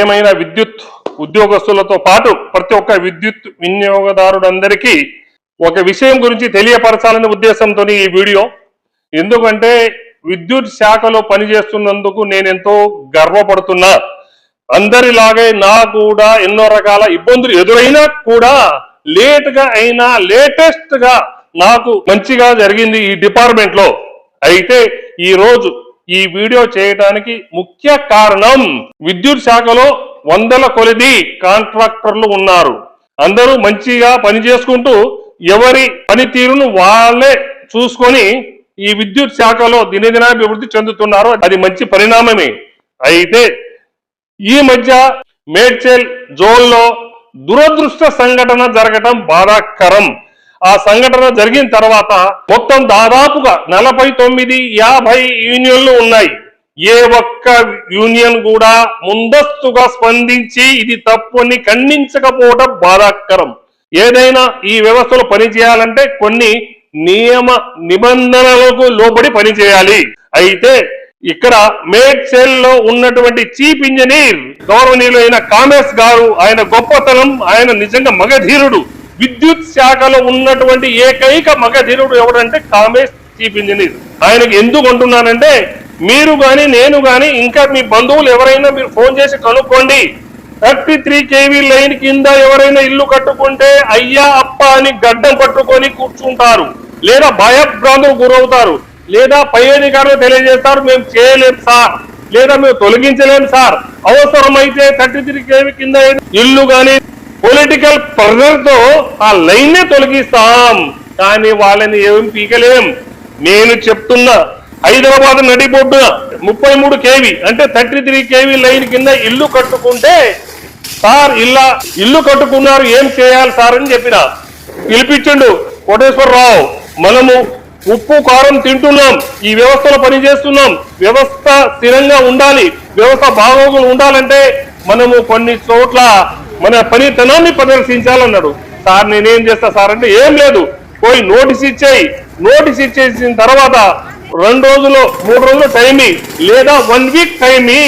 ప్రియమైన విద్యుత్ ఉద్యోగస్తులతో పాటు ప్రతి ఒక్క విద్యుత్ వినియోగదారుడందరికీ ఒక విషయం గురించి తెలియపరచాలనే ఉద్దేశంతో ఈ వీడియో. ఎందుకంటే విద్యుత్ శాఖలో పనిచేస్తున్నందుకు నేను ఎంతో గర్వపడుతున్నా. అందరిలాగే నా కూడా ఎన్నో రకాల ఇబ్బందులు ఎదురైనా కూడా లేట్గా అయినా లేటెస్ట్గా నాకు మంచిగా జరిగింది ఈ డిపార్ట్మెంట్లో. అయితే ఈ రోజు ఈ వీడియో చేయడానికి ముఖ్య కారణం విద్యుత్ శాఖలో వందల కొలిది కాంట్రాక్టర్లు ఉన్నారు. అందరూ మంచిగా పని చేసుకుంటూ ఎవరి పనితీరును వాళ్ళే చూసుకొని ఈ విద్యుత్ శాఖలో దినదినాభివృద్ధి చెందుతున్నారు. అది మంచి పరిణామమే. అయితే ఈ మధ్య మేడ్చెల్ జోన్లో దురదృష్ట సంఘటన జరగటం బాధాకరం. ఆ సంఘటన జరిగిన తర్వాత మొత్తం దాదాపుగా నలభై తొమ్మిది యాభై యూనియన్లు ఉన్నాయి. ఏ ఒక్క యూనియన్ కూడా ముందస్తుగా స్పందించి ఇది తప్పు అని ఖండించకపోవడం బాధాకరం. ఏదైనా ఈ వ్యవస్థలో పనిచేయాలంటే కొన్ని నియమ నిబంధనలకు లోబడి పనిచేయాలి అయితే ఇక్కడ మేడ్చెల్లో ఉన్నటువంటి చీఫ్ ఇంజనీర్ గౌరవనీయులైన కామేష్ గారు ఆయన గొప్పతనం ఆయన నిజంగా మగధీరుడు. విద్యుత్ శాఖలో ఉన్నటువంటి ఏకైక మగధీరుడు ఎవడంటే కామేష్ చీఫ్ ఇంజనీర్. ఆయనకు ఎందుకు అంటున్నానంటే మీరు కానీ నేను కానీ ఇంకా మీ బంధువులు ఎవరైనా మీరు ఫోన్ చేసి కనుక్కోండి. థర్టీ త్రీ కేవీ లైన్ కింద ఎవరైనా ఇల్లు కట్టుకుంటే అయ్యా అప్ప అని గడ్డం పట్టుకొని కూర్చుంటారు. లేదా భయభ్రాంతులు గురవుతారు. లేదా పై అధికారులు తెలియజేస్తారు మేము చేయలేం సార్. లేదా మేము తొలగించలేం సార్. అవసరమైతే థర్టీ త్రీ కేవీ కింద ఇల్లు కానీ పొలిటికల్ ప్రెజర్తో ఆ లైన్నే తొలగిస్తాం. కానీ వాళ్ళని ఏం పీకలేం. నేను చెప్తున్నా హైదరాబాద్ నడిబొడ్డున ముప్పై మూడు కేవీ అంటే థర్టీ త్రీ కేవీ లైన్ కింద ఇల్లు కట్టుకుంటే సార్ ఇలా ఇల్లు కట్టుకున్నారు ఏం చేయాలి సార్ అని చెప్పిన. పిలిపించండు కోటేశ్వరరావు మనము ఉప్పు కారం తింటున్నాం ఈ వ్యవస్థలో పనిచేస్తున్నాం. వ్యవస్థ స్థిరంగా ఉండాలి వ్యవస్థ బాగోగులు ఉండాలంటే మనము కొన్ని చోట్ల మన పనితనాన్ని ప్రదర్శించాలన్నాడు. సార్ నేనేం చేస్తా సార్ అంటే ఏం లేదు. పోయి నోటీస్ ఇచ్చేయి. నోటీస్ ఇచ్చేసిన తర్వాత రెండు రోజులు మూడు రోజులు టైమి లేదా వన్ వీక్ టైమి.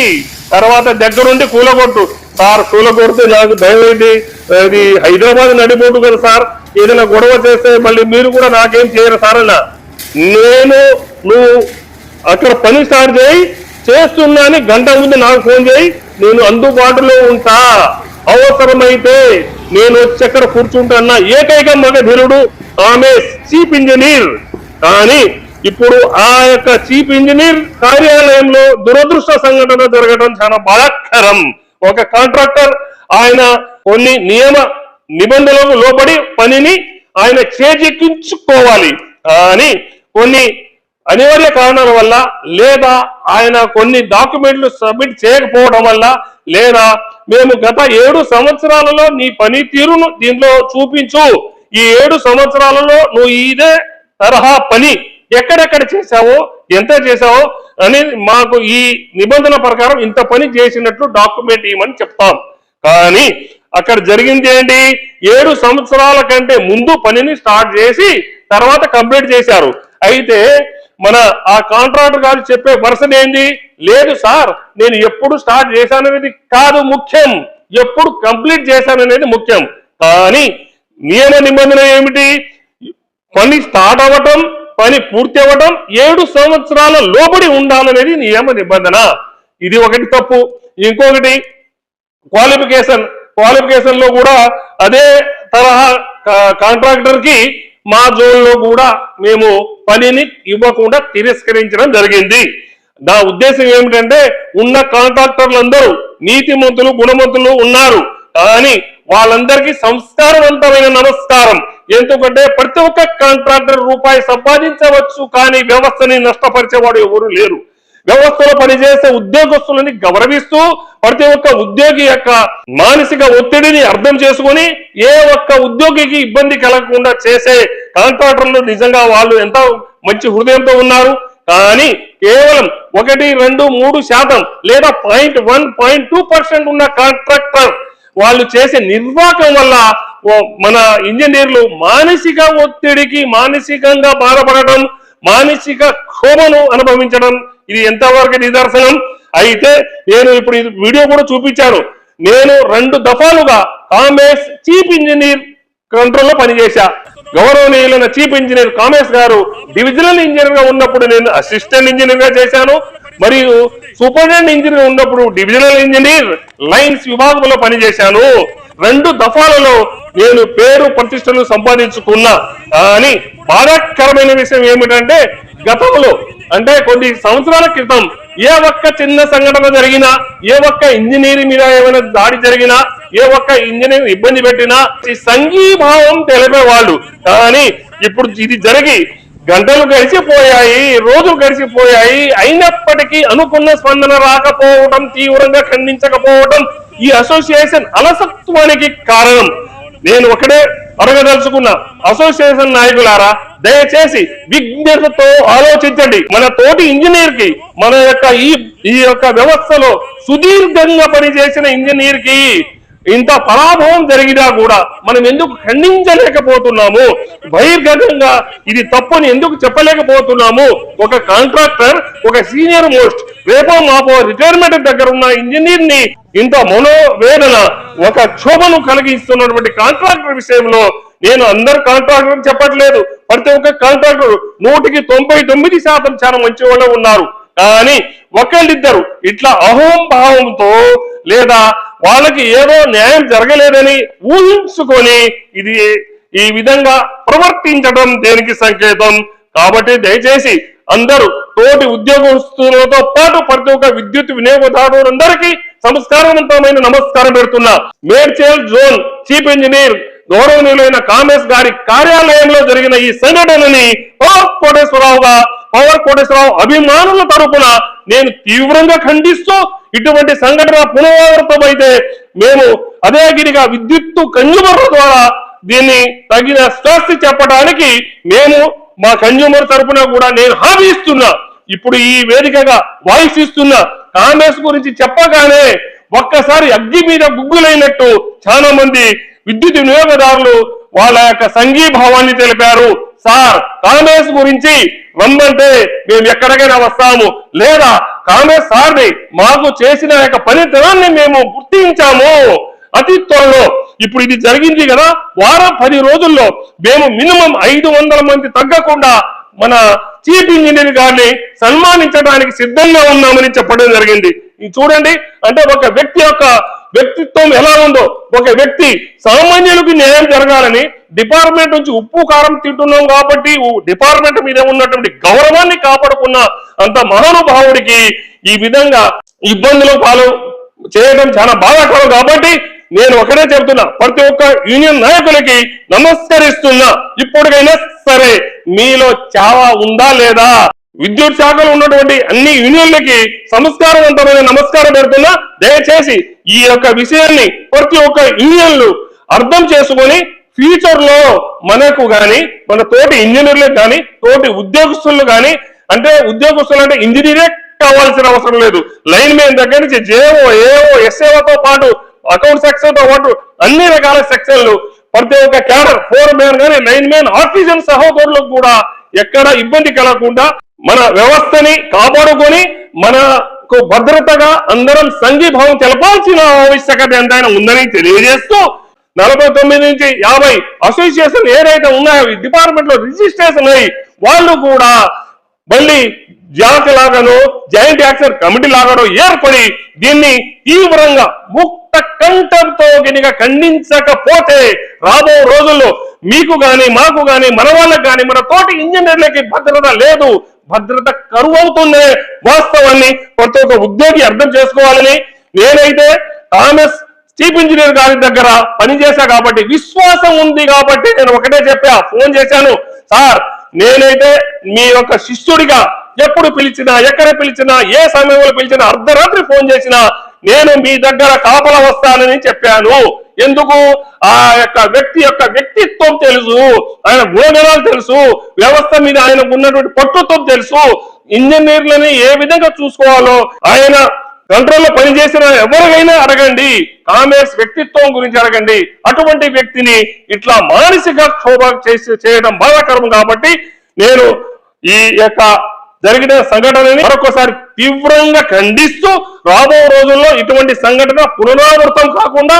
తర్వాత దగ్గరుండి కూలగొట్టు. సార్ కూలగొడితే నాకు భయం ఏంటి అది హైదరాబాద్ నడిపోటు కదా సార్. ఏదైనా గొడవ చేస్తే మళ్ళీ మీరు కూడా నాకేం చేయరు సార్ అన్న. నేను నువ్వు అక్కడ పని స్టార్ట్ చేయి. చేస్తున్నా అని గంట ముందు నాకు ఫోన్ చేయి. నేను అందుబాటులో ఉంటా. అవసరమైతే నేను వచ్చి అక్కడ కూర్చుంటున్నా ఏకైక మగధీరుడు ఆమె చీఫ్ ఇంజనీర్. కానీ ఇప్పుడు ఆ యొక్క చీఫ్ ఇంజనీర్ కార్యాలయంలో దురదృష్ట సంఘటన జరగడం చాలా బాధాకరం. ఒక కాంట్రాక్టర్ ఆయన కొన్ని నియమ నిబంధనలకు లోబడి పనిని ఆయన చేజెక్కించుకోవాలి. కానీ కొన్ని అనివార్య కారణాల వల్ల లేదా ఆయన కొన్ని డాక్యుమెంట్లు సబ్మిట్ చేయకపోవడం వల్ల లేదా మేము గత ఏడు సంవత్సరాలలో నీ పనితీరును దీనిలో చూపించు. ఈ ఏడు సంవత్సరాలలో నువ్వు ఇదే తరహా పని ఎక్కడెక్కడ చేశావో ఎంత చేశావో అని మాకు ఈ నిబంధన ప్రకారం ఇంత పని చేసినట్లు డాక్యుమెంట్ ఇవ్వమని చెప్తాం. కానీ అక్కడ జరిగింది ఏంటి? ఏడు సంవత్సరాల కంటే ముందు పనిని స్టార్ట్ చేసి తర్వాత కంప్లీట్ చేశారు. అయితే మన ఆ కాంట్రాక్టర్ గారు చెప్పే పర్సన్ ఏంది? లేదు సార్ నేను ఎప్పుడు స్టార్ట్ చేశాననేది కాదు ముఖ్యం. ఎప్పుడు కంప్లీట్ చేశాననేది ముఖ్యం. కానీ నియమ నిబంధన ఏమిటి? పని స్టార్ట్ అవ్వటం పని పూర్తి అవ్వటం ఏడు సంవత్సరాల లోబడి ఉండాలనేది నియమ నిబంధన. ఇది ఒకటి తప్పు. ఇంకొకటి క్వాలిఫికేషన్ క్వాలిఫికేషన్లో కూడా అదే తరహా కాంట్రాక్టర్కి మా జోన్లో కూడా మేము పనిని ఇవ్వకుండా తిరస్కరించడం జరిగింది. నా ఉద్దేశం ఏమిటంటే ఉన్న కాంట్రాక్టర్లందరూ నీతిమంతులు గుణమంతులు ఉన్నారు. కానీ వాళ్ళందరికీ సంస్కారవంతమైన నమస్కారం. ఎందుకంటే ప్రతి ఒక్క కాంట్రాక్టర్ రూపాయి సంపాదించవచ్చు కానీ వ్యవస్థని నష్టపరిచేవాడు ఎవరు లేరు. వ్యవస్థలో పనిచేసే ఉద్యోగస్తులని గౌరవిస్తూ ప్రతి ఒక్క ఉద్యోగి యొక్క మానసిక ఒత్తిడిని అర్థం చేసుకొని ఏ ఒక్క ఉద్యోగికి ఇబ్బంది కలగకుండా చేసే కాంట్రాక్టర్లు నిజంగా వాళ్ళు ఎంత మంచి హృదయంతో ఉన్నారు. కానీ కేవలం ఒకటి రెండు మూడు శాతం లేదా point one point two percent ఉన్న కాంట్రాక్టర్ వాళ్ళు చేసే నిర్వాహకం వల్ల మన ఇంజనీర్లు మానసిక ఒత్తిడికి మానసికంగా బాధపడటం మానసిక క్షోభను అనుభవించడం ఇది ఎంతవరకు నిదర్శనం? అయితే నేను ఇప్పుడు వీడియో కూడా చూపించాను. నేను రెండు దఫాలుగా కామేష్ చీఫ్ ఇంజనీర్ కంట్రోల్లో పనిచేశా. గౌరవనీయులైన చీఫ్ ఇంజనీర్ కామేష్ గారు డివిజనల్ ఇంజనీర్గా ఉన్నప్పుడు నేను అసిస్టెంట్ ఇంజనీర్గా చేశాను. మరియు సూపరింటెండెంట్ ఇంజనీర్ ఉన్నప్పుడు డివిజనల్ ఇంజనీర్ లైన్స్ విభాగంలో పనిచేశాను. రెండు దఫాలలో నేను పేరు ప్రతిష్టలు సంపాదించుకున్నా. కానీ బాధాకరమైన విషయం ఏమిటంటే గతంలో అంటే కొన్ని సంవత్సరాల క్రితం ఏ ఒక్క చిన్న సంఘటన జరిగినా ఏ ఒక్క ఇంజనీర్ మీద ఏమైనా దాడి జరిగినా ఏ ఒక్క ఇంజనీర్ ఇబ్బంది పెట్టినా ఈ సంఘీభావం తెలిపేవాళ్ళు. కానీ ఇప్పుడు ఇది జరిగి గంటలు గడిచిపోయాయి రోజులు గడిచిపోయాయి. అయినప్పటికీ అనుకున్న స్పందన రాకపోవడం తీవ్రంగా ఖండించకపోవడం ఈ అసోసియేషన్ అలసత్వానికి కారణం. నేను ఒకటే అడగదలుచుకున్న. అసోసియేషన్ నాయకులారా దయచేసి విజ్ఞతతో ఆలోచించండి. మన తోటి ఇంజనీర్కి మన యొక్క ఈ ఈ యొక్క వ్యవస్థలో సుదీర్ఘంగా పనిచేసిన ఇంజనీర్కి ఇంత పరాభవం జరిగినా కూడా మనం ఎందుకు ఖండించలేకపోతున్నాము? బహిర్గతంగా ఇది తప్పని ఎందుకు చెప్పలేకపోతున్నాము? ఒక కాంట్రాక్టర్ ఒక సీనియర్ మోస్ట్ రేపో మాపో రిటైర్మెంట్ దగ్గర ఉన్న ఇంజనీర్ని ఇంత మనోవేదన ఒక క్షోభను కలిగిస్తున్నటువంటి కాంట్రాక్టర్ విషయంలో నేను అందరు కాంట్రాక్టర్ చెప్పట్లేదు. ప్రతి ఒక్క కాంట్రాక్టర్ నూటికి తొంభై తొమ్మిది శాతం చాలా మంచి వాళ్ళే ఉన్నారు. కానీ ఒకళ్ళిద్దరు ఇట్లా అహోంభావంతో లేదా వాళ్ళకి ఏదో న్యాయం జరగలేదని ఊహించుకొని ఇది ఈ విధంగా ప్రవర్తించడం దేనికి సంకేతం? కాబట్టి దయచేసి అందరూ తోటి ఉద్యోగస్తులతో పాటు ప్రతి ఒక్క విద్యుత్ వినియోగదారులందరికీ సంస్కారవంతమైన నమస్కారం పెడుతున్నా. మేడ్చేల్ జోన్ చీఫ్ ఇంజనీర్ గౌరవనీయులైన కామేష్ గారి కార్యాలయంలో జరిగిన ఈ సంఘటనని పవర్ కోటేశ్వరరావుగా పవర్ కోటేశ్వరరావు అభిమానుల తరపున నేను తీవ్రంగా ఖండిస్తూ ఇటువంటి సంఘటన పునరావృతమైతే మేము అదేగిరిగా విద్యుత్తు కన్యూమర్ల ద్వారా దీన్ని తగిన శాస్తి చెప్పడానికి మేము మా కన్జ్యూమర్ తరపున కూడా నేను హామీ ఇస్తున్నా. ఇప్పుడు ఈ వేదికగా వాయిస్ ఇస్తున్నా. కాంగ్రెస్ గురించి చెప్పగానే ఒక్కసారి అగ్గి మీద గుగ్గులైనట్టు చాలా మంది విద్యుత్ వినియోగదారులు వాళ్ళ యొక్క సంఘీభావాన్ని తెలిపారు. సార్ కాంగ్రెస్ గురించి రమ్మంటే మేము ఎక్కడికైనా వస్తాము. లేదా కాంగ్రెస్ సార్ని మాకు చేసిన యొక్క పనితనాన్ని మేము గుర్తించాము. అతి త్వరలో. ఇప్పుడు ఇది జరిగింది కదా వారం పది రోజుల్లో మేము మినిమం ఐదు వందల మంది తగ్గకుండా మన చీఫ్ ఇంజనీర్ గారిని సన్మానించడానికి సిద్ధంగా ఉన్నామని చెప్పడం జరిగింది. ఇది చూడండి అంటే ఒక వ్యక్తి యొక్క వ్యక్తిత్వం ఎలా ఉందో. ఒక వ్యక్తి సామాన్యులకు న్యాయం జరగాలని డిపార్ట్మెంట్ నుంచి ఉప్పు కారం తింటున్నాం కాబట్టి డిపార్ట్మెంట్ మీద ఉన్నటువంటి గౌరవాన్ని కాపాడుకున్న అంత మహానుభావుడికి ఈ విధంగా ఇబ్బందులు పాలు చేయడం చాలా బాధాకరం కాబట్టి నేను ఒకటే చెబుతున్నా. ప్రతి ఒక్క యూనియన్ నాయకులకి నమస్కరిస్తున్నా. ఇప్పటికైనా సరే మీలో చావా ఉందా లేదా? విద్యుత్ శాఖలో ఉన్నటువంటి అన్ని యూనియన్లకి సంస్కారవంతమైన నమస్కారం పెడుతున్నా. దయచేసి ఈ యొక్క విషయాన్ని ప్రతి ఒక్క యూనియన్లు అర్థం చేసుకొని ఫ్యూచర్లో మనకు గాని మన తోటి ఇంజనీర్లకు కానీ తోటి ఉద్యోగస్తులు కానీ అంటే ఉద్యోగస్తులు అంటే ఇంజనీరే కావాల్సిన అవసరం లేదు. లైన్ మెయిన్ దగ్గర నుంచి జేఓ ఏఓ ఎస్ఏఓతో పాటు అకౌంట్ సెక్షన్తో పాటు అన్ని రకాల సెక్షన్లు ప్రతి ఒక్క క్యాడర్ ఫోర్ మ్యాన్ కానీ లైన్ మ్యాన్ ఆర్టిజన్ సహోదరులకు కూడా ఎక్కడ ఇబ్బంది కలగకుండా మన వ్యవస్థని కాపాడుకొని మనకు భద్రతగా అందరం సంఘీభావం తెలపాల్సిన ఆవశ్యకత ఎంతైనా ఉందని తెలియజేస్తూ నలభై తొమ్మిది నుంచి యాభై అసోసియేషన్ ఏదైతే ఉన్నాయో ఈ డిపార్ట్మెంట్లో రిజిస్ట్రేషన్ అయ్యి వాళ్ళు కూడా మళ్ళీ జాక్ లాగానో జాయింట్ యాక్షన్ కమిటీ లాగానో ఏర్పడి దీన్ని తీవ్రంగా ముక్త కంఠంతో గినిగా ఖండించకపోతే రాబో రోజుల్లో మీకు గాని మాకు గాని మన వాళ్ళకి గాని మన తోటి ఇంజనీర్లకి భద్రత లేదు భద్రత కరువు అవుతుందనే వాస్తవాన్ని ప్రతి ఒక్క ఉద్యోగి అర్థం చేసుకోవాలని నేనైతే కాంగ్రెస్ చీఫ్ ఇంజనీర్ గారి దగ్గర పనిచేశా కాబట్టి విశ్వాసం ఉంది కాబట్టి నేను ఒకటే చెప్పా ఫోన్ చేశాను. సార్ నేనైతే మీ యొక్క శిష్యుడిగా ఎప్పుడు పిలిచినా ఎక్కడ పిలిచినా ఏ సమయంలో పిలిచినా అర్ధరాత్రి ఫోన్ చేసినా నేను మీ దగ్గర కాపలా వస్తానని చెప్పాను. ఎందుకు? ఆ యొక్క వ్యక్తి యొక్క వ్యక్తిత్వం తెలుసు. ఆయన గుణగణాలు తెలుసు. వ్యవస్థ మీద ఆయనకు ఉన్నటువంటి పట్టుత్వం తెలుసు. ఇంజనీర్లని ఏ విధంగా చూసుకోవాలో ఆయన కంట్రోల్లో పనిచేసిన ఎవరికైనా అడగండి. కాంగ్రెస్ వ్యక్తిత్వం గురించి అడగండి. అటువంటి వ్యక్తిని ఇట్లా మానసిక క్షోభ చేసి చేయడం బాధాకరం కాబట్టి నేను ఈ యొక్క జరిగిన సంఘటనని మరొకసారి తీవ్రంగా ఖండిస్తూ రాబో రోజుల్లో ఇటువంటి సంఘటన పునరావృతం కాకుండా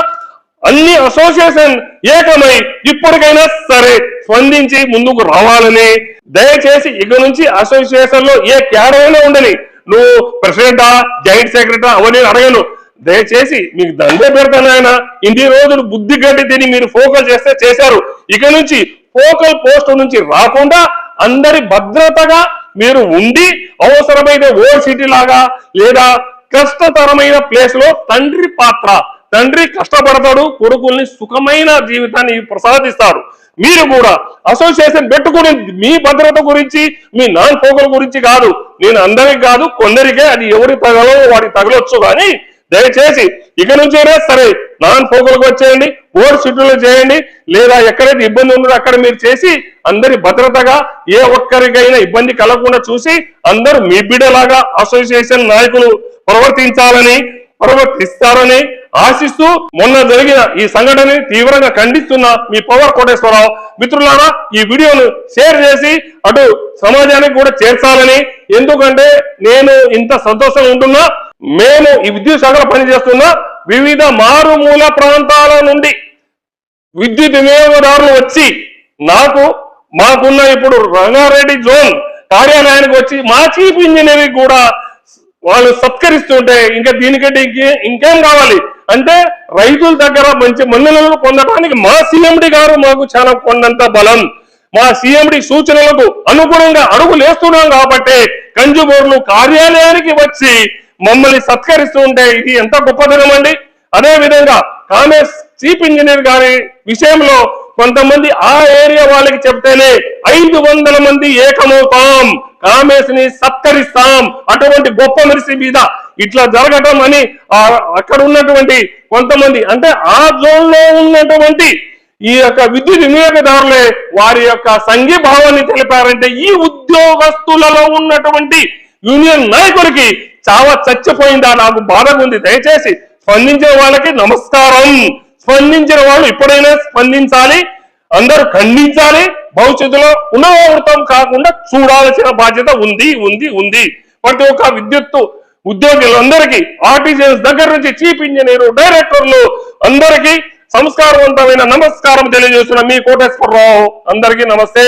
అన్ని అసోసియేషన్ ఏకమై ఇప్పటికైనా సరే స్పందించి ముందుకు రావాలని. దయచేసి ఇక నుంచి అసోసియేషన్లో ఏ క్యాడర్ అయినా ఉండని. నువ్వు ప్రెసిడెంటా జాయింట్ సెక్రటరీ అవన్నీ అడగను. దయచేసి మీకు దండే పెడతాను ఆయన ఇన్ని రోజులు బుద్ధి గడ్డి తిని మీరు ఫోకస్ చేస్తే చేశారు. ఇక నుంచి ఫోకల్ పోస్ట్ నుంచి రాకుండా అందరి భద్రతగా మీరు ఉండి అవసరమైతే ఓల్డ్ సిటీ లాగా లేదా కష్టతరమైన ప్లేస్లో తండ్రి పాత్ర తండ్రి కష్టపడతాడు కొడుకుల్ని సుఖమైన జీవితాన్ని ప్రసాదిస్తాడు. మీరు కూడా అసోసియేషన్ పెట్టుకుని మీ భద్రత గురించి మీ నాన్ పోకల గురించి కాదు. నేను అందరికి కాదు కొందరికే అది ఎవరి తగలో వాడికి తగలొచ్చు కానీ దయచేసి ఇక నుంచైనా సరే నాన్ పోకలకు వచ్చేయండి ఓడి సిటీలో చేయండి లేదా ఎక్కడైతే ఇబ్బంది ఉందో అక్కడ మీరు చేసి అందరి భద్రతగా ఏ ఒక్కరికైనా ఇబ్బంది కలగకుండా చూసి అందరూ మీ బిడ్డలాగా అసోసియేషన్ నాయకులు ప్రవర్తించాలని ప్రవర్తిస్తారని ఆశిస్తూ మొన్న జరిగిన ఈ సంఘటనని తీవ్రంగా ఖండిస్తున్న మీ పవర్ కోటేశ్వరరావు. మిత్రులారా ఈ వీడియోను షేర్ చేసి అటు సమాజానికి కూడా చేర్చాలని. ఎందుకంటే నేను ఇంత సంతోషంగా ఉంటున్నా. మేము ఈ విద్యుత్ శాఖలో పనిచేస్తున్న వివిధ మారుమూల ప్రాంతాల నుండి విద్యుత్ వినియోగదారులు వచ్చి నాకు మాకున్న ఇప్పుడు రంగారెడ్డి జోన్ కార్యాలయానికి వచ్చి మా చీఫ్ ఇంజనీరింగ్ కూడా వాళ్ళు సత్కరిస్తుంటే ఇంకా దీనికంటే ఇంకే ఇంకేం కావాలి? అంటే రైతుల దగ్గర మంచి మన్ననలను పొందడానికి మా సీఎండి గారు మాకు చాలా కొండంత బలం. మా సీఎండి సూచనలకు అనుగుణంగా అడుగులేస్తున్నాం కాబట్టి కంజుబోర్లు కార్యాలయానికి వచ్చి మమ్మల్ని సత్కరిస్తూ ఉంటే ఇది ఎంత గొప్పదనం అండి? అదే విధంగా కాంగ్రెస్ చీఫ్ ఇంజనీర్ గారి విషయంలో కొంతమంది ఆ ఏరియా వాళ్ళకి చెప్తేనే ఐదు వందల మంది ఏకమవుతాం. కామేశ్ని సత్కరిస్తాం. అటువంటి గొప్ప మనిషి మీద ఇట్లా జరగటం అని అక్కడ ఉన్నటువంటి కొంతమంది అంటే ఆ జోన్లో ఉన్నటువంటి ఈ యొక్క విద్యుత్ వినియోగదారులే వారి యొక్క సంఘీభావాన్ని తెలిపారంటే ఈ ఉద్యోగస్తులలో ఉన్నటువంటి యూనియన్ నాయకుడికి చాలా చచ్చిపోయిందా నాకు బాధగా ఉంది. దయచేసి స్పందించే వాళ్ళకి నమస్కారం. స్పందించిన వాళ్ళు ఎప్పుడైనా స్పందించాలి అందరూ ఖండించాలి. భవిష్యత్తులో పునరావృతం కాకుండా చూడాల్సిన బాధ్యత ఉంది ఉంది ఉంది. ప్రతి ఒక్క విద్యుత్ ఉద్యోగులందరికీ ఆర్టీసీఎస్ దగ్గర నుంచి చీఫ్ ఇంజనీర్ డైరెక్టర్లు అందరికీ సంస్కారవంతమైన నమస్కారం తెలియజేస్తున్న మీ కోటేశ్వరరావు. అందరికీ నమస్తే.